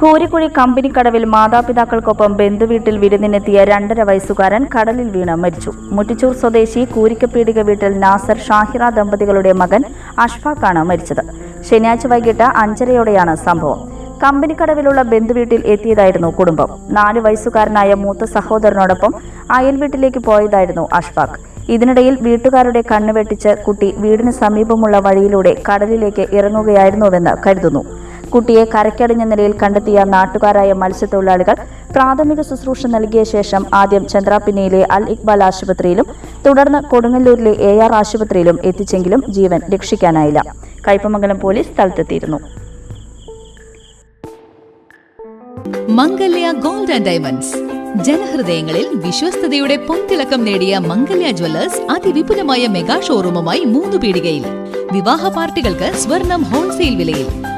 കൂരിക്കുഴി കമ്പനിക്കടവിൽ മാതാപിതാക്കൾക്കൊപ്പം ബന്ധുവീട്ടിൽ വിരുന്നിനെത്തിയ രണ്ടര വയസ്സുകാരൻ കടലിൽ വീണ് മരിച്ചു. മുറ്റിച്ചൂർ സ്വദേശി കൂരിക്കപ്പീടിക വീട്ടിൽ നാസർ ഷാഹിറ ദമ്പതികളുടെ മകൻ അഷ്ഫാഖാണ് മരിച്ചത്. ശനിയാഴ്ച വൈകിട്ട് അഞ്ചരയോടെയാണ് സംഭവം. കമ്പനിക്കടവിലുള്ള ബന്ധുവീട്ടിൽ എത്തിയതായിരുന്നു കുടുംബം. നാല് വയസ്സുകാരനായ മൂത്ത സഹോദരനോടൊപ്പം അയൽ വീട്ടിലേക്ക് പോയതായിരുന്നു അഷ്ഫാഖ് ഇതിനിടയിൽ വീട്ടുകാരുടെ കണ്ണുവെട്ടിച്ച് കുട്ടി വീടിന് സമീപമുള്ള വഴിയിലൂടെ കടലിലേക്ക് ഇറങ്ങുകയായിരുന്നുവെന്ന് കരുതുന്നു. കുട്ടിയെ കരക്കടിഞ്ഞ നിലയിൽ കണ്ടെത്തിയ നാട്ടുകാരായ മത്സ്യത്തൊഴിലാളികൾ പ്രാഥമിക ശുശ്രൂഷ നൽകിയ ശേഷം ആദ്യം ചന്ദ്രാപിന്നയിലെ അൽ ഇക്ബാൽ ആശുപത്രിയിലും തുടർന്ന് കൊടുങ്ങല്ലൂരിലെ എ ആർ ആശുപത്രിയിലും എത്തിച്ചെങ്കിലും ജീവൻ രക്ഷിക്കാനായില്ല. Kaipamangalam police സ്ഥലത്തെത്തിയിരുന്നു. Mangalya gold and diamonds. ജനഹൃദയങ്ങളിൽ വിശ്വസ്തയുടെ പൊൻതിളക്കം നേടിയ മംഗല്യ ജ്വല്ലേഴ്സ് അതിവിപുലമായ മെഗാ ഷോറൂമുമായി മൂന്ന് പീടികയിൽ വിവാഹ പാർട്ടികൾക്ക് സ്വർണം ഹോൾസെയിൽ വിലയിൽ.